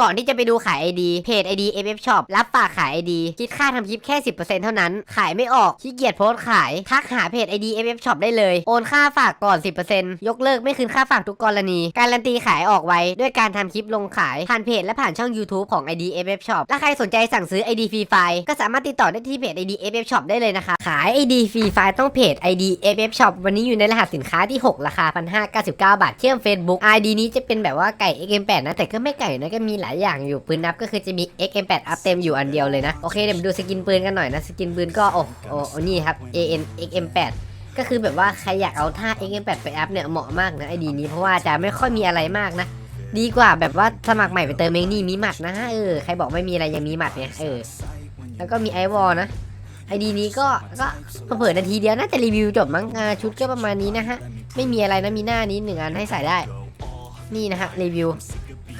ก่อนที่จะไปดูขาย ID เพจ ID FF Shop รับฝากขาย ID คิดค่าทำคลิปแค่ 10%เท่านั้น ขายไม่ออกขี้เกียจโพสต์ขาย ทักหาเพจ ID FF Shop ได้เลย โอนค่าฝากก่อน 10%ยกเลิกไม่คืนค่าฝากทุกกรณี การันตีขายออกไว้ ด้วยการทำคลิปลงขาย ผ่านเพจและผ่านช่อง YouTube ของ ID FF Shop ถ้าใครสนใจสั่งซื้อ ID ฟรีไฟล์ก็สามารถติดต่อได้ที่เพจ ID FF Shop ได้เลยนะคะขาย ID ฟรีไฟล์ต้องเพจ ID FF Shop วันนี้อยู่ในรหัสสินค้าที่ 6 ราคา 1,599 บาทเชื่อม Facebook ID นี้จะเป็นแบบว่าไก่ XM8 นะแต่ก็ไม่ไก่นะก็มีหลายอย่างอยู่ปืนนับก็คือจะมี XM8 อัพเต็มอยู่อันเดียวเลยนะ โอเคเดี๋ยวมาดูสกินปืนกันหน่อยนะ สกินปืนก็โอ้โอ้โอนี่ครับ AN XM8 ก็คือแบบว่าใครอยากเอาท่า XM8 ไปอัพเนี่ยเหมาะมากนะไอดีนี้เพราะว่าจะไม่ค่อยมีอะไรมากนะ ดีกว่าแบบว่าสมัครใหม่ไปเติมเองนี่มีหมัดนะเออใครบอกไม่มีอะไรยังมีหมัดเนี่ยเออแล้วก็มีไอวอลนะไอดีนี้ก็ก็เปิดนาทีเดียวน่าจะรีวิวจบมั้งชุดก็ประมาณนี้นะฮะไม่มีอะไรนะมีหน้านี้หนึ่งอันให้ใส่ได้ นี่นะฮะรีวิว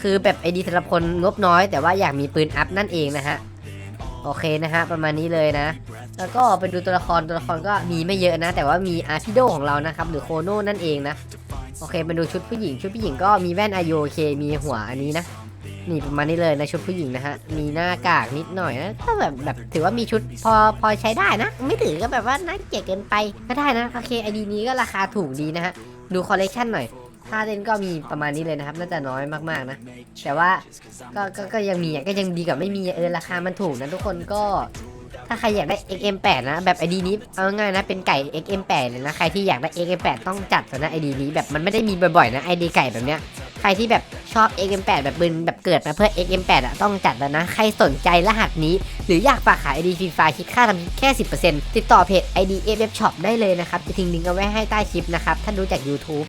คือแบบไอดีสำหรับคนงบน้อย แต่ว่าอยากมีปืนอัพนั่นเองนะฮะโอเคนะฮะประมาณนี้เลยนะ แล้วก็ไปดูตัวละครตัวละครก็มีไม่เยอะนะ แต่ว่ามีอาร์พิโดของเรานะครับหรือโคโน่นั่นเองนะโอเคมาดูชุดผู้หญิงชุดผู้หญิงก็มีแว่นอ o เคมีหัวอันนี้นะนี่ประมาณนี้เลยนะชุดผู้หญิงนะฮะมีหน้ากากนิดหน่อยนะก็แบบแบบถือว่ามีชุดพอพอใช้ได้นะ ไม่ถือก็แบบว่าน่าเกลียดเกินไปก็ได้นะโอเคไอดีนี้ก็ราคาถูกดีนะฮะดูคอลเลกชันหน่อย ค่าเล่นก็มีประมาณนี้เลยนะครับ น่าจะน้อยมากๆนะ แต่ว่าก็ก็ก็ยังมีอะก็ยังดีกว่าไม่มีเออราคามันถูกนะทุกคนก็ถ้าใครอยากได้ XM8 นะ แบบ ID นี้เอาง่ายนะ เป็นไก่ XM8 เลยนะ ใครที่อยากได้ XM8 ต้องจัดนะ ID นี้แบบมันไม่ได้มีบ่อยๆนะ ID ไก่แบบเนี้ย ใครที่แบบชอบ XM8 แบบปืนแบบเกิดมาเพื่อ XM8 อะต้องจัดแล้วนะ ใครสนใจรหัสนี้ หรืออยากฝากขาย ID ฟรีไฟคิดค่าทำแค่ 10%ติดต่อเพจ ID FF Shop ได้เลยนะครับ จะทิ้งลิงก์เอาไว้ให้ใต้คลิปนะครับ ถ้าดูจาก YouTube